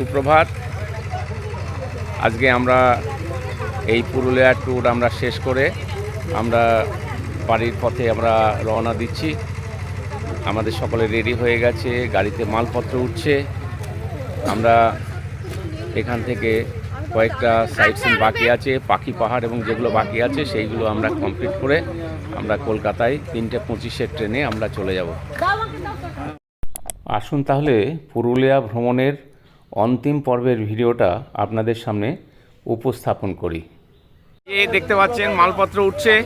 সুপ্রভাত। আজকে আমরা এই পুরুলিয়ার ট্যুর আমরা শেষ করে আমরা বাড়ির পথে আমরা রওনা দিচ্ছি। আমাদের সকলে রেডি হয়ে গেছে, গাড়িতে মালপত্র উঠছে। আমরা এখান থেকে কয়েকটা সাইট সিন বাকি আছে, পাখি পাহাড় এবং যেগুলো বাকি আছে সেইগুলো আমরা কমপ্লিট করে আমরা কলকাতায় তিনটে পঁচিশের ট্রেনে আমরা চলে যাব। আসুন তাহলে পুরুলিয়া ভ্রমণের অন্তিম পর্বের ভিডিওটা আপনাদের সামনে উপস্থাপন করি। এই দেখতে পাচ্ছেন মালপত্র উঠছে।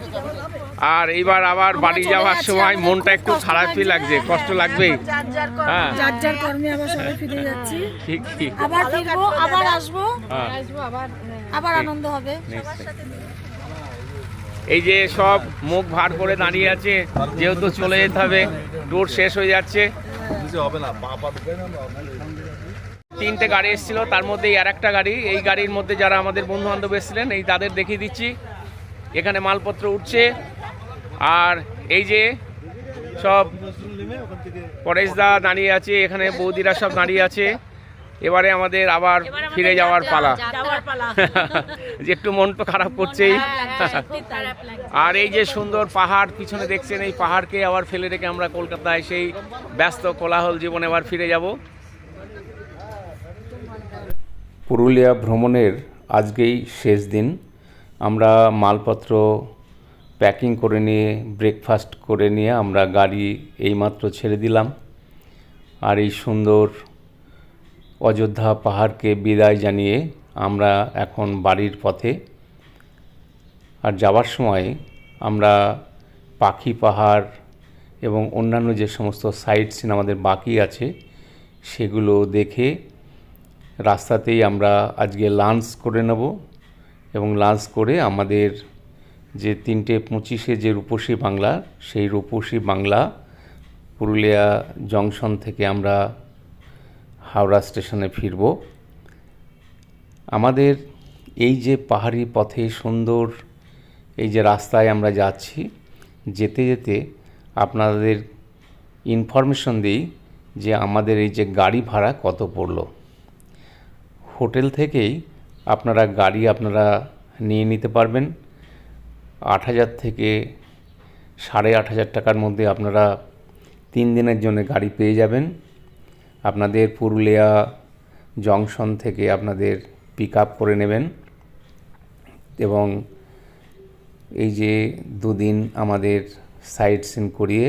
আর এইবার আবার বাড়ি যাওয়ার সময় মনটা একটু খারাপই লাগছে। কষ্ট কর্ম- হ্যাঁ। যার যার কর্মে আবার সবাই ফিরে যাচ্ছি। ঠিক ঠিক। আবার ফিরবো আবার আসব। হ্যাঁ। আবার আনন্দ হবে। এই যে সব মুখ ভার করে দাঁড়িয়ে আছে যেহেতু চলে যেতে হবে ট্যুর শেষ হয়ে যাচ্ছে। তিনটে গাড়ি এসেছিল তার মধ্যে আর একটা গাড়ি এই গাড়ির মধ্যে যারা আমাদের বন্ধু বান্ধব এসেছিলেন এই তাদের দেখিয়ে দিচ্ছি। এখানে মালপত্র উঠছে। আর এই যে সব পরেশদা দাঁড়িয়ে আছে এখানে বৌদিরা সব দাঁড়িয়ে আছে। এবারে আমাদের আবার ফিরে যাওয়ার পালা। যে একটু মন তো খারাপ করছেই। আর এই যে সুন্দর পাহাড় পিছনে দেখছেন এই পাহাড়কে আবার ফেলে রেখে আমরা কলকাতায় সেই ব্যস্ত কোলাহল জীবনে আবার ফিরে যাব। পুরুলিয়া ভ্রমণের আজকেই শেষ দিন। আমরা মালপত্র প্যাকিং করে নিয়ে, ব্রেকফাস্ট করে নিয়ে আমরা গাড়ি এইমাত্র ছেড়ে দিলাম। আর এই সুন্দর অযোধ্যা পাহাড়কে বিদায় জানিয়ে আমরা এখন বাড়ির পথে। আর যাওয়ার সময় আমরা পাখি পাহাড় এবং অন্যান্য যে সমস্ত সাইট সিন আমাদের বাকি আছে, সেগুলো দেখে রাস্তাতেই আমরা আজকে লাঞ্চ করে নেব এবং লাঞ্চ করে আমাদের যে তিনটে পঁচিশে যে রূপসী বাংলা, সেই রূপসী বাংলা পুরুলিয়া জংশন থেকে আমরা হাওড়া স্টেশনে ফিরব। আমাদের এই যে পাহাড়ি পথে সুন্দর এই যে রাস্তায় আমরা যাচ্ছি, যেতে যেতে আপনাদের ইনফরমেশন দিই যে আমাদের এই যে গাড়ি ভাড়া কত পড়ল। হোটেল থেকেই আপনারা গাড়ি আপনারা নিয়ে নিতে পারবেন। আট হাজার থেকে সাড়ে আট হাজার টাকার মধ্যে আপনারা তিন দিনের জন্য গাড়ি পেয়ে যাবেন। আপনাদের পুরুলিয়া জংশন থেকে আপনাদের পিক আপ করে নেবেন এবং এই যে দুদিন আমাদের সাইট সিন করিয়ে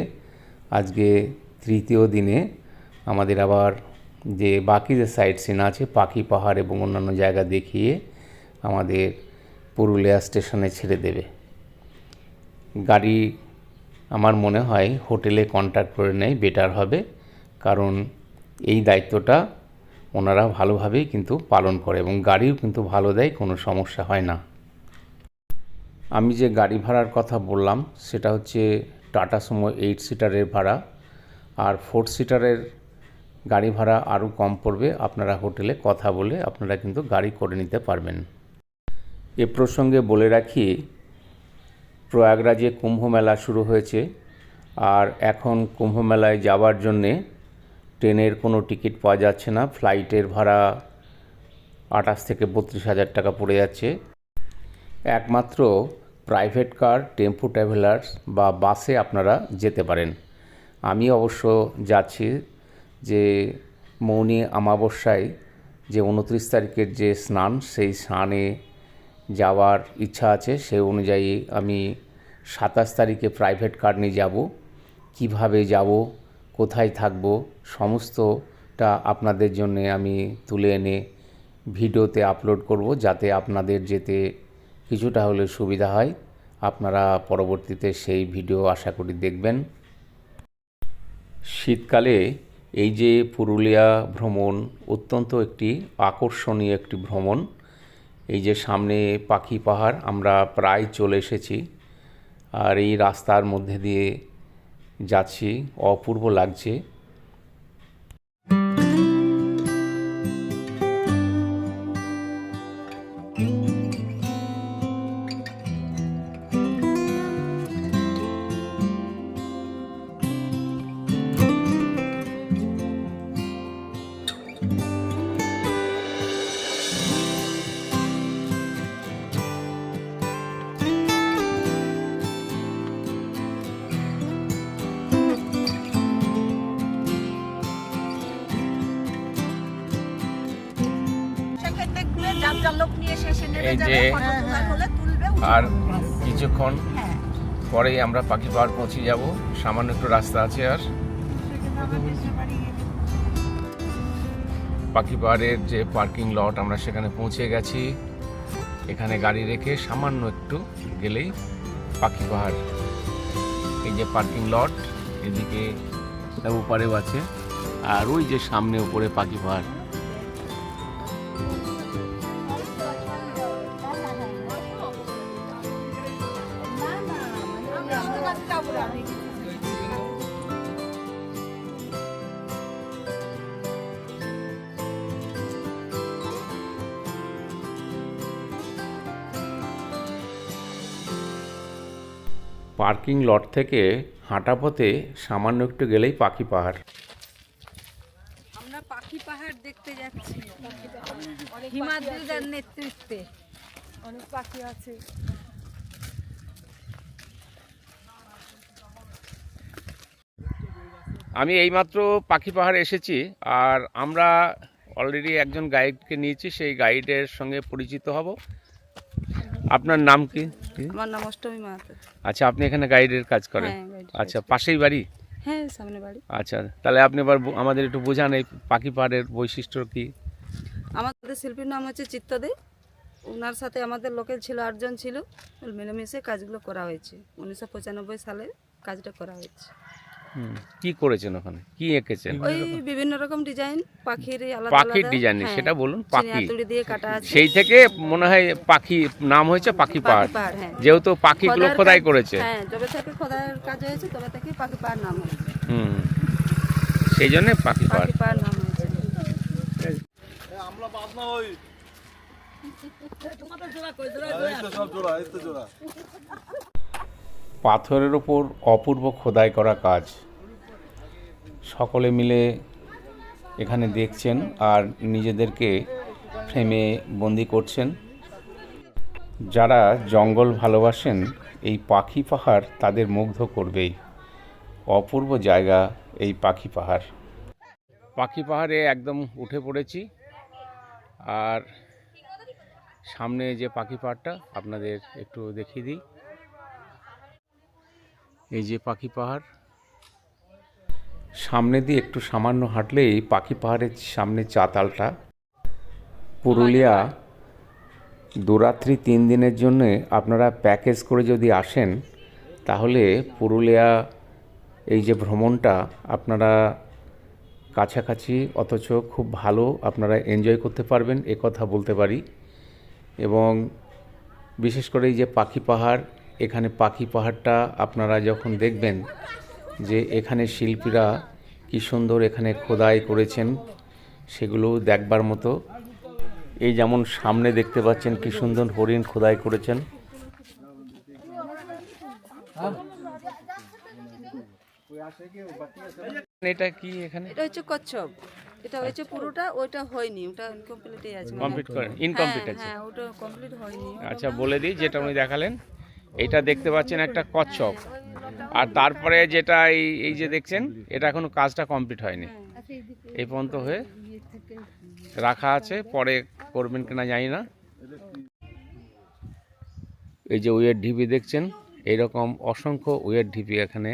আজকে তৃতীয় দিনে আমাদের আবার যে বাকি যে সাইট সিন আছে, পাখি, পাহাড় এবং অন্যান্য জায়গা দেখিয়ে আমাদের পুরুলিয়া স্টেশনে ছেড়ে দেবে। গাড়ি আমার মনে হয় হোটেলে কন্ট্যাক্ট করে নেয় বেটার হবে। কারণ এই দায়িত্বটা ওনারা ভালোভাবেই কিন্তু পালন করে এবং গাড়িও কিন্তু ভালো দেয়, কোনো সমস্যা হয় না। আমি যে গাড়ি ভাড়ার কথা বললাম, সেটা হচ্ছে টাটা সুমো এইট সিটারের ভাড়া। আর ফোর সিটারের গাড়ি ভাড়া আরও কম পড়বে, আপনারা হোটেলে কথা বলে আপনারা কিন্তু গাড়ি করে নিতে পারবেন। এ প্রসঙ্গে বলে রাখি, প্রয়াগরাজে কুম্ভ মেলা শুরু হয়েছে আর এখন কুম্ভ মেলায় যাওয়ার জন্যে ট্রেনের কোনো টিকিট পাওয়া যাচ্ছে না। ফ্লাইটের ভাড়া আঠাশ থেকে বত্রিশ হাজার টাকা পড়ে যাচ্ছে। একমাত্র প্রাইভেট কার, টেম্পো ট্রাভেলার্স বা বাসে আপনারা যেতে পারেন। আমি অবশ্য যাচ্ছি যে মৌনী অমাবস্যায় যে উনত্রিশ তারিখের যে স্নান, সেই স্নানে যাওয়ার ইচ্ছা আছে। সেই অনুযায়ী আমি সাতাশ তারিখে প্রাইভেট কার নিয়ে যাব। কীভাবে যাব, কোথায় থাকব, সমস্তটা আপনাদের জন্য আমি তুলে এনে ভিডিওতে আপলোড করব যাতে আপনাদের যেতে কিছুটা হলে সুবিধা হয়। আপনারা পরবর্তীতে সেই ভিডিও আশা করি দেখবেন। শীতকালে এই যে পুরুলিয়া ভ্রমণ অত্যন্ত একটি আকর্ষণীয় একটি ভ্রমণ। এই যে সামনে পাখি পাহাড়, আমরা প্রায় চলে এসেছি। আর এই রাস্তার মধ্যে দিয়ে যাচ্ছি, অপূর্ব লাগছে। এই যে- আর কিছুক্ষণ হ্যাঁ। পরেই আমরা পাখি পাহাড় পৌঁছে যাব। সামান্য একটু রাস্তা আছে আর। পাখি পাহাড়ের যে পার্কিং লট আমরা সেখানে পৌঁছে গেছি। এখানে গাড়ি রেখে সামান্য একটু গেলেই পাখি পাহাড়। এই যে পার্কিং লট এদিকে ওপারেও আছে। আর ওই যে সামনে উপরে পাখি পাহাড়। পার্কিং লট থেকে হাঁটা পথে সামান্য একটু গেলেই পাখি পাহাড়। আমরা পাখি পাহাড় দেখতে যাচ্ছি। হিমাদ্রিদার নেতৃত্বে। অনেক পাখি আছে। আমি এইমাত্র পাখি পাহাড় এসেছি আর আমরা অলরেডি একজন গাইডকে নিয়েছি সেই গাইডের সঙ্গে পরিচিত হব। আপনার নাম কি? আমার নাম অষ্টমী মাহাতো। আচ্ছা আপনি এখানে গাইডের কাজ করেন? হ্যাঁ, আচ্ছা পাশেই বাড়ি? হ্যাঁ সামনে বাড়ি। আচ্ছা তাহলে আপনি এবার আমাদের একটু বোঝান এই পাখি পাহাড়ের বৈশিষ্ট্য কি? আমাদের শিল্পীর নাম হচ্ছে চিত্তদে। ওনার সাথে আমাদের লোকেল ছিল আটজন ছিল। মিলেমিশে কাজগুলো করা হয়েছে। উনিশশো পঁচানব্বই সালে কাজটা করা হয়েছে। কি করেছেন ওখানে? কি এঁকেছেন? ওই বিভিন্ন রকম ডিজাইন পাখির আলাদা পাখির ডিজাইন হ্যাঁ, সেটা বলুন পাখি। দিয়ে কাটা আছে। সেই থেকে মনে হয় পাখি নাম হয়েছে পাখি পাহাড় হ্যাঁ। যেহেতু পাখিগুলো খোদাই করেছে। হ্যাঁ যবে থেকে খোদার কাজ হয়েছে তবে থেকে পাখি পাহাড় নাম হয়েছে। হুম। সেই জন্য পাখি পাহাড় পাখি পাহাড় নাম হয়েছে। পাথরের ওপর অপূর্ব খোদাই করা কাজ। সকলে মিলে এখানে দেখছেন আর নিজেদেরকে ফ্রেমে বন্দি করছেন। যারা জঙ্গল ভালোবাসেন, এই পাখি পাহাড় তাদের মুগ্ধ করবেই। অপূর্ব জায়গা এই পাখি পাহাড়। পাখি পাহাড়ে একদম উঠে পড়েছি। আর সামনে যে পাখি পাহাড়টা, আপনাদের একটু দেখিয়ে দিই। এই যে পাখি পাহাড়। সামনে দিয়ে একটু সামান্য হাঁটলেই পাখি পাহাড়ের সামনে চাতালটা। পুরুলিয়া দুরাত্রি তিন দিনের জন্য আপনারা প্যাকেজ করে যদি আসেন তাহলে পুরুলিয়া এই যে ভ্রমণটা আপনারা কাছাকাছি অথচ খুব ভালো আপনারা এনজয় করতে পারবেন এ কথা বলতে পারি। এবং বিশেষ করে এই যে পাখি পাহাড় এখানে পাখি পাহাড়টা আপনারা যখন দেখবেন যে এখানে শিল্পীরা কী সুন্দর এখানে খোদাই করেছেন সেগুলো দেখবার মতো। এই যেমন সামনে দেখতে পাচ্ছেন কী সুন্দর হরিণ খোদাই করেছেন। এটা কি এখানে? এটা হচ্ছে কচ্ছপ। এটা হয়েছে পুরোটা ওইটা হয়নি ওটা ইনকমপ্লিটই আছে। মানে- কমপ্লিট করেন ইনকমপ্লিট হ্যাঁ, আছে। হ্যাঁ ওটা কমপ্লিট হয়নি। আচ্ছা বলে দিই যেটা উনি দেখালেন। এইটা দেখতে পাচ্ছেন একটা কচ্ছপ। আর তারপরে যেটা এই এই যে দেখছেন, এটা এখনও কাজটা কমপ্লিট হয়নি। এই পর্যন্ত হয়ে রাখা আছে, পরে করবেন কিনা জানি না। এই যে উইয়ের ঢিপি দেখছেন এইরকম অসংখ্য উইয়ের ঢিপি এখানে।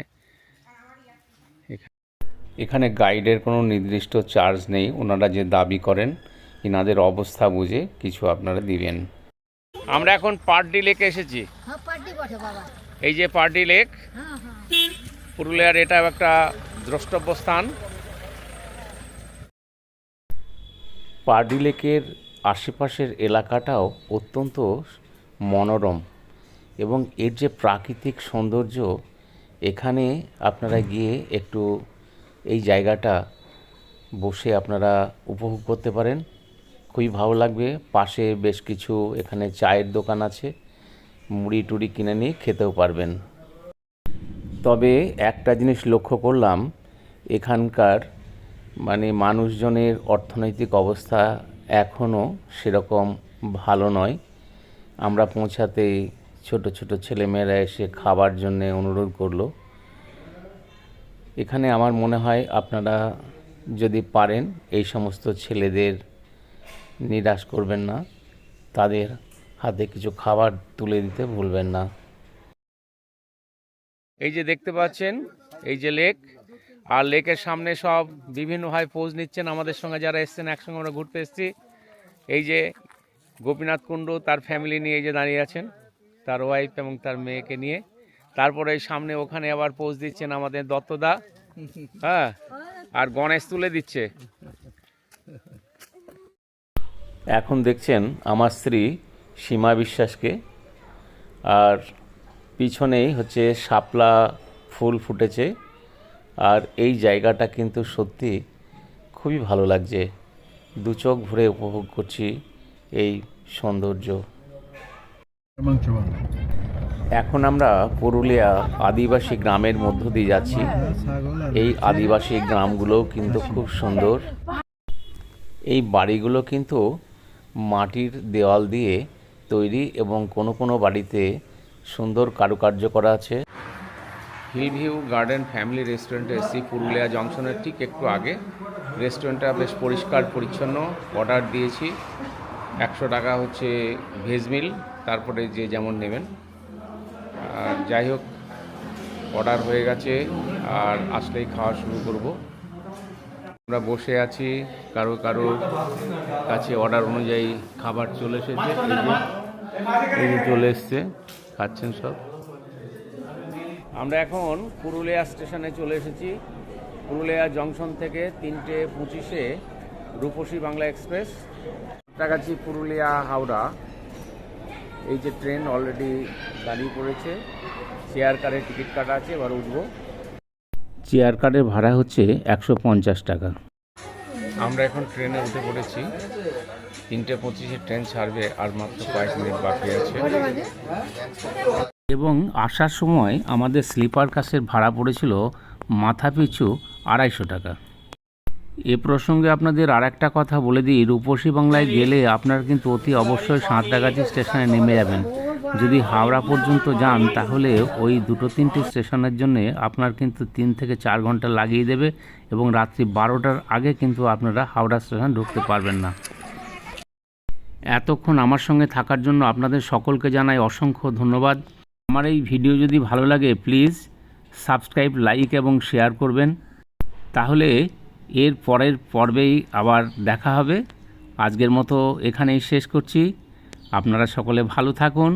এখানে গাইডের কোনো নির্দিষ্ট চার্জ নেই, ওনারা যে দাবি করেন, ইনাদের অবস্থা বুঝে কিছু আপনারা দিবেন। আমরা এখন পার্টি লেকে এসেছি। এই যে পার্টি লেক পুরুলিয়ার এটা একটা দ্রষ্টব্য স্থান পার্ডি লেকের আশেপাশের এলাকাটাও অত্যন্ত মনোরম এবং এর যে প্রাকৃতিক সৌন্দর্য এখানে আপনারা গিয়ে একটু এই জায়গাটা বসে আপনারা উপভোগ করতে পারেন। খুবই ভালো লাগবে। পাশে বেশ কিছু এখানে চায়ের দোকান আছে। মুড়ি টুড়ি কিনে নিয়ে খেতেও পারবেন। তবে একটা জিনিস লক্ষ্য করলাম, এখানকার মানে মানুষজনের অর্থনৈতিক অবস্থা এখনও সেরকম ভালো নয়। আমরা পৌঁছাতে ছোট ছোট ছেলেমেয়েরা এসে খাবার জন্যে অনুরোধ করল। এখানে আমার মনে হয় আপনারা যদি পারেন, এই সমস্ত ছেলেদের নিরাশ করবেন না। তাদের হাতে কিছু খাবার তুলে দিতে ভুলবেন না। এই যে দেখতে পাচ্ছেন, এই যে লেক, আর লেকের সামনে সব বিভিন্নভাবে পোজ নিচ্ছেন। আমাদের সঙ্গে যারা এসছেন, একসঙ্গে আমরা ঘুরতে এসেছি। এই যে গোপীনাথ কুণ্ডু, তার ফ্যামিলি নিয়ে এই যে দাঁড়িয়ে আছেন, তার ওয়াইফ এবং তার মেয়েকে নিয়ে। তারপরে সামনে ওখানে আবার পোজ দিচ্ছেন আমাদের দত্তদা। হ্যাঁ আর গণেশ তুলে দিচ্ছে। এখন দেখছেন, আমার স্ত্রী সীমা বিশ্বাসকে। আর পিছনেই হচ্ছে শাপলা ফুল ফুটেছে। আর এই জায়গাটা কিন্তু সত্যি খুবই ভালো লাগছে। দু চোখ ভরে উপভোগ করছি এই সৌন্দর্য। এখন আমরা পুরুলিয়া আদিবাসী গ্রামের মধ্য দিয়ে যাচ্ছি। এই আদিবাসী গ্রামগুলোও কিন্তু খুব সুন্দর। এই বাড়িগুলো কিন্তু মাটির দেওয়াল দিয়ে তৈরি এবং কোনো কোনো বাড়িতে সুন্দর কারুকার্য করা আছে। হিল ভিউ গার্ডেন ফ্যামিলি রেস্টুরেন্টে এসেছি পুরুলিয়া জংশনের ঠিক একটু আগে। রেস্টুরেন্টটা বেশ পরিষ্কার, পরিচ্ছন্ন। অর্ডার দিয়েছি। একশো টাকা হচ্ছে ভেজ মিল, তারপরে যে যেমন নেবেন। আর যাই হোক, অর্ডার হয়ে গেছে আর আসলেই খাওয়া শুরু করব। আমরা বসে আছি, কারও কারও কাছে অর্ডার অনুযায়ী খাবার চলে এসেছে। এই যে চলে এসছে খাচ্ছেন সব। আমরা এখন পুরুলিয়া স্টেশনে চলে এসেছি। পুরুলিয়া জংশন থেকে তিনটে পঁচিশে রূপসী বাংলা এক্সপ্রেস কাছাকাছি পুরুলিয়া হাওড়া। এই যে ট্রেন অলরেডি দাঁড়িয়ে পড়েছে। চেয়ার কারের টিকিট কাটা আছে এবার উঠবো। চেয়ার কারের ভাড়া হচ্ছে একশো পঞ্চাশ টাকা। আমরা এখন ট্রেনে উঠে পড়েছি। তিনটে পঁচিশে ট্রেন ছাড়বে আর মাত্র কয়েক মিনিট বাকি আছে। এবং আসার সময় আমাদের স্লিপার কাসের ভাড়া পড়েছিল মাথা পিছু আড়াইশো টাকা। এ প্রসঙ্গে আপনাদের আর একটা কথা বলে দিই, রূপসী বাংলায় গেলে আপনারা কিন্তু অতি অবশ্যই সাঁতরাগাছি স্টেশনে নেমে যাবেন। যদি হাওড়া পর্যন্ত যান, তাহলে ওই দুটো তিনটে স্টেশনের জন্য আপনার কিন্তু তিন থেকে চার ঘণ্টা লাগিয়ে দেবে এবং রাত্রি বারোটার আগে কিন্তু আপনারা হাওড়া স্টেশন ঢুকতে পারবেন না। এতক্ষণ আমার সঙ্গে থাকার জন্য আপনাদের সকলকে জানাই অসংখ্য ধন্যবাদ। আমার এই ভিডিও যদি ভালো লাগে প্লিজ সাবস্ক্রাইব লাইক এবং শেয়ার করবেন। তাহলে এর পরের পর্বেই আবার দেখা হবে। আজকের মতো এখানেই শেষ করছি। আপনারা সকলে ভালো থাকুন।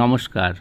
নমস্কার।